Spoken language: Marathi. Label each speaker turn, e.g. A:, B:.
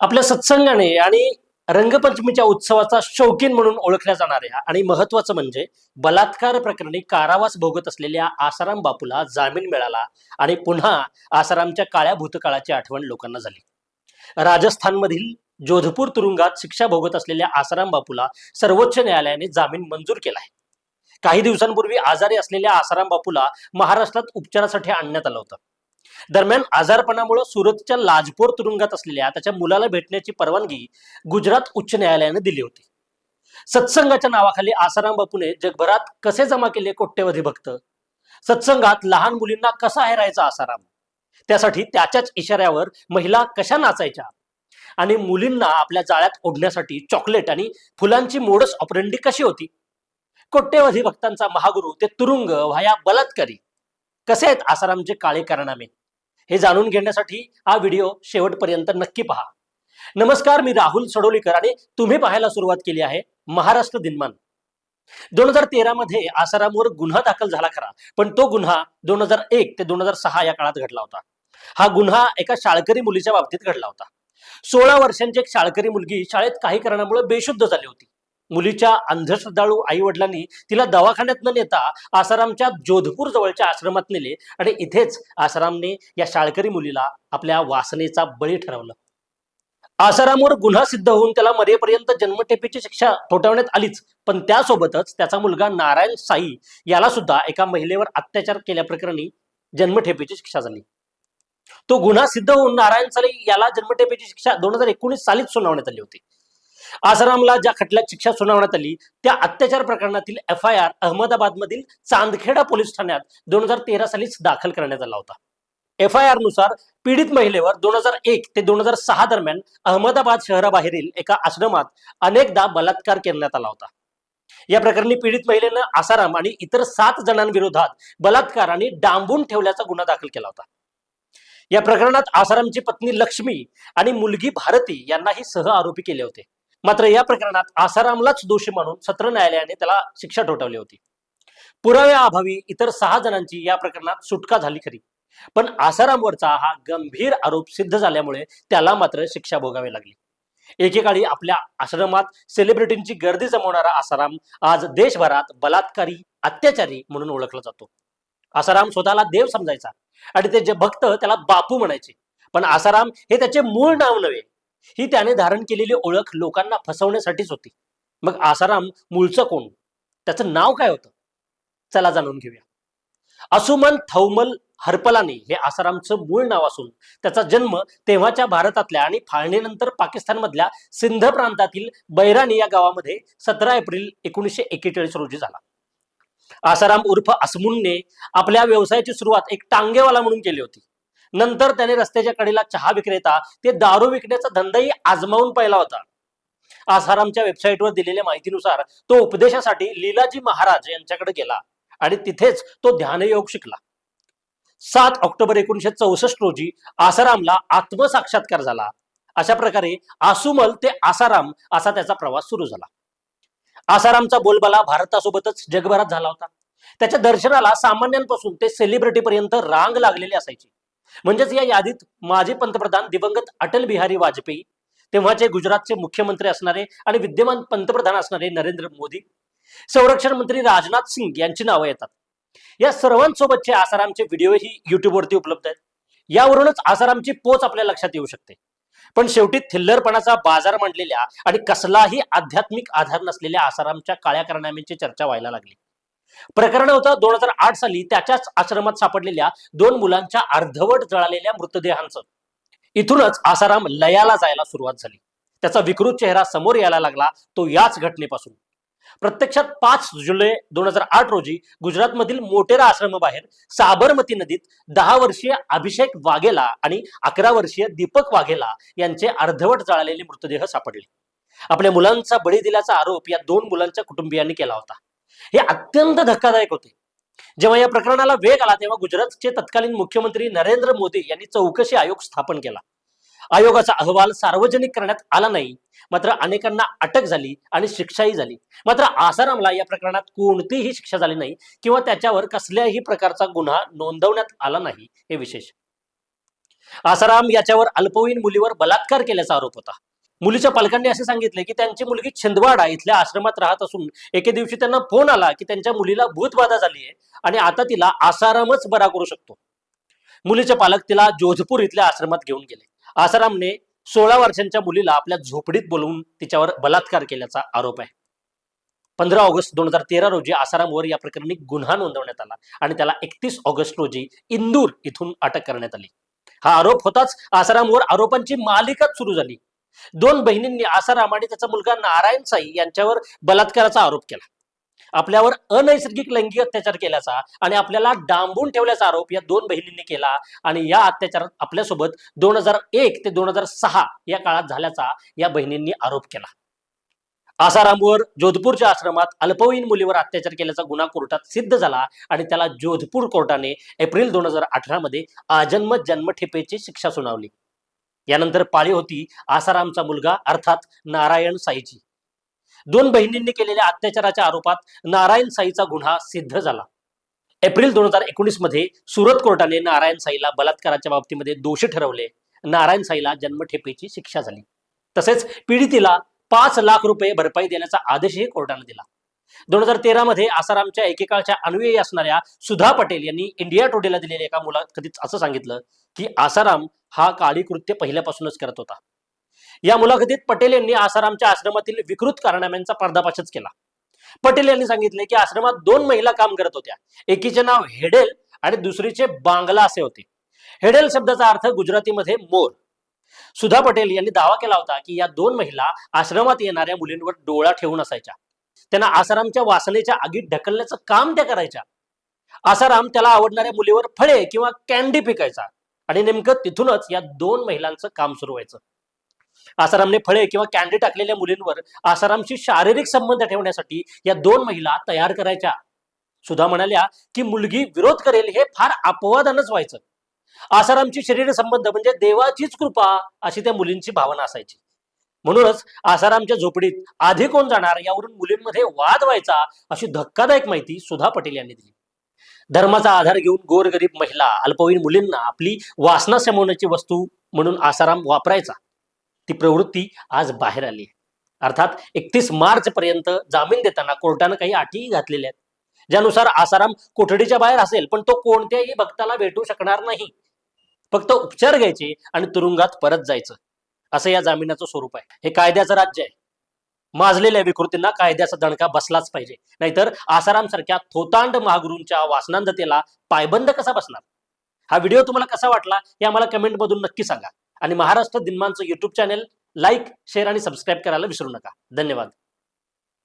A: आपल्या सत्संगाने आणि रंगपंचमीच्या उत्सवाचा शौकीन म्हणून ओळखल्या जाणाऱ्या आणि महत्वाचं म्हणजे बलात्कार प्रकरणी कारावास भोगत असलेल्या आसाराम बापूला जामीन मिळाला आणि पुन्हा आसारामच्या काळ्या भूतकाळाची आठवण लोकांना झाली. राजस्थानमधील जोधपूर तुरुंगात शिक्षा भोगत असलेल्या आसाराम बापूला सर्वोच्च न्यायालयाने जामीन मंजूर केला आहे. काही दिवसांपूर्वी आजारी असलेल्या आसाराम बापूला महाराष्ट्रात उपचारासाठी आणण्यात आलं होतं. दरम्यान आजारपणामुळे सुरतच्या लाजपोर तुरुंगात असलेल्या त्याच्या मुलाला भेटण्याची परवानगी गुजरात उच्च न्यायालयाने दिली होती. सत्संगाच्या नावाखाली आसाराम बापूने जगभरात कसे जमा केले कोट्यवधी भक्त? सत्संगात लहान मुलींना कसा हेरायचा आसाराम? त्यासाठी त्याच्याच इशाऱ्यावर महिला कशा नाचायच्या? आणि मुलींना आपल्या जाळ्यात ओढण्यासाठी चॉकलेट आणि फुलांची मोडस ऑपरेंडी कशी होती? कोट्यवधी भक्तांचा महागुरु ते तुरुंग व्हाया बलात्कारी. कसे आहेत आसारामचे काळे कारनामे हे जाणून घेण्यासाठी हा व्हिडिओ शेवटपर्यंत नक्की पहा. नमस्कार मी राहुल सडोलीकर आणि तुम्ही पाहायला सुरुवात केली आहे महाराष्ट्र दिनमान. दोन हजार तेरा मध्ये आसारामवर गुन्हा दाखल झाला खरा पण तो गुन्हा दोन हजार एक ते दोन हजार सहा या काळात घडला होता. हा गुन्हा एका शाळकरी मुलीच्या बाबतीत घडला होता. सोळा वर्षांची एक शाळकरी मुलगी शाळेत काही कारणामुळे बेशुद्ध झाली होती. मुलीच्या अंधश्रद्धाळू आई वडिलांनी तिला दवाखान्यात न नेता आसारामच्या जोधपूर जवळच्या आश्रमात नेले आणि इथेच आसारामने या शाळकरी मुलीला आपल्या वासनेचा बळी ठरवलं. आसारामवर गुन्हा सिद्ध होऊन त्याला मरेपर्यंत जन्मठेपेची शिक्षा ठोठावण्यात आलीच. पण त्यासोबतच त्याचा मुलगा नारायण साई याला सुद्धा एका महिलेवर अत्याचार केल्याप्रकरणी जन्मठेपेची शिक्षा झाली. तो गुन्हा सिद्ध होऊन नारायण साई याला जन्मठेपेची शिक्षा दोन हजार एकोणीस सालीच सुनावण्यात आली होती. आसारामला ज्या खटल्यात शिक्षा सुनावण्यात आली त्या अत्याचार प्रकरणातील एफ आय आर अहमदाबादमधील चांदखेडा पोलीस ठाण्यात दोन हजार तेरा सालीच दाखल करण्यात आला होता. एफ आय आरनुसार पीडित महिलेवर दोन हजार एक ते दोन हजार सहा दरम्यान अहमदाबाद शहराबाहेरील एका आश्रमात अनेकदा बलात्कार करण्यात आला होता. या प्रकरणी पीडित महिलेनं आसाराम आणि इतर सात जणांविरोधात बलात्कार आणि डांबून ठेवल्याचा गुन्हा दाखल केला होता. या प्रकरणात आसारामची पत्नी लक्ष्मी आणि मुलगी भारती यांनाही सह आरोपी केले होते. मात्र या प्रकरणात आसारामलाच दोषी मानून सत्र न्यायालयाने त्याला शिक्षा ठोठावली होती. पुराव्याअभावी इतर सहा जणांची या प्रकरणात सुटका झाली खरी. पण आसारामवरचा हा गंभीर आरोप सिद्ध झाल्यामुळे त्याला मात्र शिक्षा भोगावी लागली. एकेकाळी आपल्या आश्रमात सेलिब्रिटींची गर्दी जमवणारा आसाराम आज देशभरात बलात्कारी अत्याचारी म्हणून ओळखला जातो. आसाराम स्वतःला देव समजायचा आणि ते जे भक्त त्याला बापू म्हणायचे. पण आसाराम हे त्याचे मूळ नाव नव्हे. ही त्याने धारण केलेली ओळख लोकांना फसवण्यासाठीच होती. मग आसाराम मूळचं कोण? त्याचं नाव काय होतं? चला जाणून घेऊया. असुमन थौमल हरपलानी हे आसारामचं मूळ नाव असून त्याचा जन्म तेव्हाच्या भारतातल्या आणि फाळणीनंतर पाकिस्तानमधल्या सिंध प्रांतातील बैरानी या गावामध्ये सतरा एप्रिल एकोणीसशे एकेचाळीस रोजी झाला. आसाराम उर्फ असमुनने आपल्या व्यवसायाची सुरुवात एक टांगेवाला म्हणून केली होती. नंतर त्याने रस्त्याच्या कडेला चहा विक्रेता ते दारू विकण्याचा धंदाही आजमावून पाहिला होता. आसारामच्या वेबसाईटवर दिलेल्या माहितीनुसार तो उपदेशासाठी लीलाजी महाराज यांच्याकडे गेला आणि तिथेच तो ध्यानयोग शिकला. सात ऑक्टोबर एकोणीशे चौसष्ट रोजी आसारामला आत्मसाक्षात्कार झाला. अशा प्रकारे आसुमल ते आसाराम असा त्याचा प्रवास सुरू झाला. आसारामचा बोलबाला भारतासोबतच जगभरात झाला होता. त्याच्या दर्शनाला सामान्यांपासून ते सेलिब्रिटी पर्यंत रांग लागलेली असायची. म्हणजेच या यादीत माजी पंतप्रधान दिवंगत अटल बिहारी वाजपेयी तेव्हाचे गुजरातचे मुख्यमंत्री असणारे आणि विद्यमान पंतप्रधान असणारे नरेंद्र मोदी संरक्षण मंत्री राजनाथ सिंग यांची नावं येतात. या सर्वांसोबतचे आसारामचे व्हिडिओही युट्यूबवरती उपलब्ध आहेत. यावरूनच आसारामची पोच आपल्या लक्षात येऊ शकते. पण शेवटी थिल्लरपणाचा बाजार मांडलेल्या आणि कसलाही आध्यात्मिक आधार नसलेल्या आसारामच्या काळ्या कारनाम्यांची चर्चा व्हायला लागली. प्रकरण होतं दोन हजार आठ साली त्याच्याच आश्रमात सापडलेल्या दोन मुलांच्या अर्धवट जळालेल्या मृतदेहांचं. इथूनच आसाराम लयाला जायला सुरुवात झाली. त्याचा विकृत चेहरा समोर यायला लागला तो याच घटनेपासून. प्रत्यक्षात पाच जुलै दोन हजार आठ रोजी गुजरातमधील मोटेरा आश्रमाबाहेर साबरमती नदीत दहा वर्षीय अभिषेक वाघेला आणि अकरा वर्षीय दीपक वाघेला यांचे अर्धवट जळालेले मृतदेह सापडले. आपल्या मुलांचा बळी दिल्याचा आरोप या दोन मुलांच्या कुटुंबियांनी केला होता. हे अत्यंत धक्कादायक होते. जेव्हा या प्रकरणाला वेग आला तेव्हा गुजरातचे तत्कालीन मुख्यमंत्री नरेंद्र मोदी यांनी चौकशी आयोग स्थापन केला. आयोगाचा अहवाल सार्वजनिक करण्यात आला नाही मात्र अनेकांना अटक झाली आणि शिक्षाही झाली. मात्र आसारामला या प्रकरणात कोणतीही शिक्षा झाली नाही किंवा त्याच्यावर कसल्याही प्रकारचा गुन्हा नोंदवण्यात आला नाही हे विशेष. आसाराम याच्यावर अल्पवयीन मुलीवर बलात्कार केल्याचा आरोप होता. मुलीच्या पालकांनी असे सांगितले की त्यांची मुलगी छिंदवाडा इथल्या आश्रमात राहत असून एके दिवशी त्यांना फोन आला की त्यांच्या मुलीला भूतबाधा झाली आहे आणि आता तिला आसारामच बरा करू शकतो. मुलीचे पालक तिला जोधपूर इथल्या आश्रमात घेऊन गेले. आसारामने सोळा वर्षांच्या मुलीला आपल्या झोपडीत बोलवून तिच्यावर बलात्कार केल्याचा आरोप आहे. पंधरा ऑगस्ट दोन हजार तेरा रोजी आसारामवर या प्रकरणी गुन्हा नोंदवण्यात आला आणि त्याला एकतीस ऑगस्ट रोजी इंदूर इथून अटक करण्यात आली. हा आरोप होताच आसारामवर आरोपांची मालिकाच सुरू झाली. दोन बहिणींनी आसाराम आणि त्याचा मुलगा नारायण साई यांच्यावर बलात्काराचा आरोप केला. आपल्यावर अनैसर्गिक लैंगिक अत्याचार केल्याचा आणि आपल्याला डांबून ठेवल्याचा आरोप या दोन बहिणींनी केला आणि या अत्याचारात आपल्यासोबत दोन हजार एक ते दोन हजार सहा या काळात झाल्याचा या बहिणींनी आरोप केला. आसारामवर जोधपूरच्या आश्रमात अल्पवयीन मुलीवर अत्याचार केल्याचा गुन्हा कोर्टात सिद्ध झाला आणि त्याला जोधपूर कोर्टाने एप्रिल दोन हजार अठरा मध्ये आजन्म जन्मठेपेची शिक्षा सुनावली. यानंतर पाळी होती आसारामचा मुलगा अर्थात नारायण साईची दोन बहिणींनी केलेल्या अत्याचाराच्या आरोपात नारायण साईचा गुन्हा सिद्ध झाला. एप्रिल दोन हजार एकोणीसमध्ये सुरत कोर्टाने नारायण साईला बलात्काराच्या बाबतीमध्ये दोषी ठरवले. नारायण साईला जन्मठेपेची शिक्षा झाली. तसेच पीडितीला पाच लाख रुपये भरपाई देण्याचा आदेशही कोर्टाने दिला. दोन हजार तेरा मध्ये आसारामच्या एकेकाळच्या अनुयायी असणाऱ्या सुधा पटेल यांनी इंडिया टुडेला दिलेल्या एका मुलाखतीत असं सांगितलं की आसाराम हा काळी कृत्य पहिल्यापासूनच करत होता. या मुलाखतीत पटेल यांनी आसारामच्या आश्रमातील विकृत कारनाम्यांचा पर्दापाशच केला. पटेल यांनी सांगितले की आश्रमात दोन महिला काम करत होत्या. एकीचे नाव हेडेल आणि दुसरीचे बांगला असे होते. हेडेल शब्दाचा अर्थ गुजरातीमध्ये मोर. सुधा पटेल यांनी दावा केला होता की या दोन महिला आश्रमात येणाऱ्या मुलींवर डोळा ठेवून असायच्या. त्यांना आसारामच्या वासनेच्या आगीत ढकलण्याचं काम त्या करायच्या. आसाराम त्याला आवडणाऱ्या मुलीवर फळे किंवा कॅन्डी पिकायचा. आणि नेमकं तिथूनच या दोन महिलांचं काम सुरू व्हायचं. आसारामने फळे किंवा कॅन्डी टाकलेल्या मुलींवर आसारामशी शारीरिक संबंध ठेवण्यासाठी या दोन महिला तयार करायच्या. सुधा म्हणाल्या की मुलगी विरोध करेल हे फार अपवादानच व्हायचं. आसारामची शरीर संबंध म्हणजे देवाचीच कृपा अशी त्या मुलींची भावना असायची. म्हणूनच आसारामच्या झोपडीत आधी कोण जाणार यावरून मुलींमध्ये वाद व्हायचा अशी धक्कादायक माहिती सुधा पटेल यांनी दिली. धर्माचा आधार घेऊन गोरगरीब महिला अल्पवयीन मुलींना आपली वासना समवण्याची वस्तू म्हणून आसाराम वापरायचा. ती प्रवृत्ती आज बाहेर आली अर्थात एकतीस मार्च पर्यंत जामीन देताना कोर्टानं काही अटीही घातलेल्या आहेत. ज्यानुसार आसाराम कोठडीच्या बाहेर असेल पण तो कोणत्याही भक्ताला भेटू शकणार नाही. फक्त उपचार घ्यायचे आणि तुरुंगात परत जायचं. असं या जामिनाचं स्वरूप आहे. हे कायद्याचं राज्य आहे. माजलेल्या विकृतींना कायद्याचा दणका बसलाच पाहिजे. नाहीतर आसाराम सारख्या थोतांड महागुरूंच्या वासनांधतेला पायबंद कसा बसणार? हा व्हिडिओ तुम्हाला कसा वाटला हे आम्हाला कमेंट मधून नक्की सांगा. आणि महाराष्ट्र दिनमानचं युट्यूब चॅनेल लाईक शेअर आणि सबस्क्राईब करायला विसरू नका. धन्यवाद.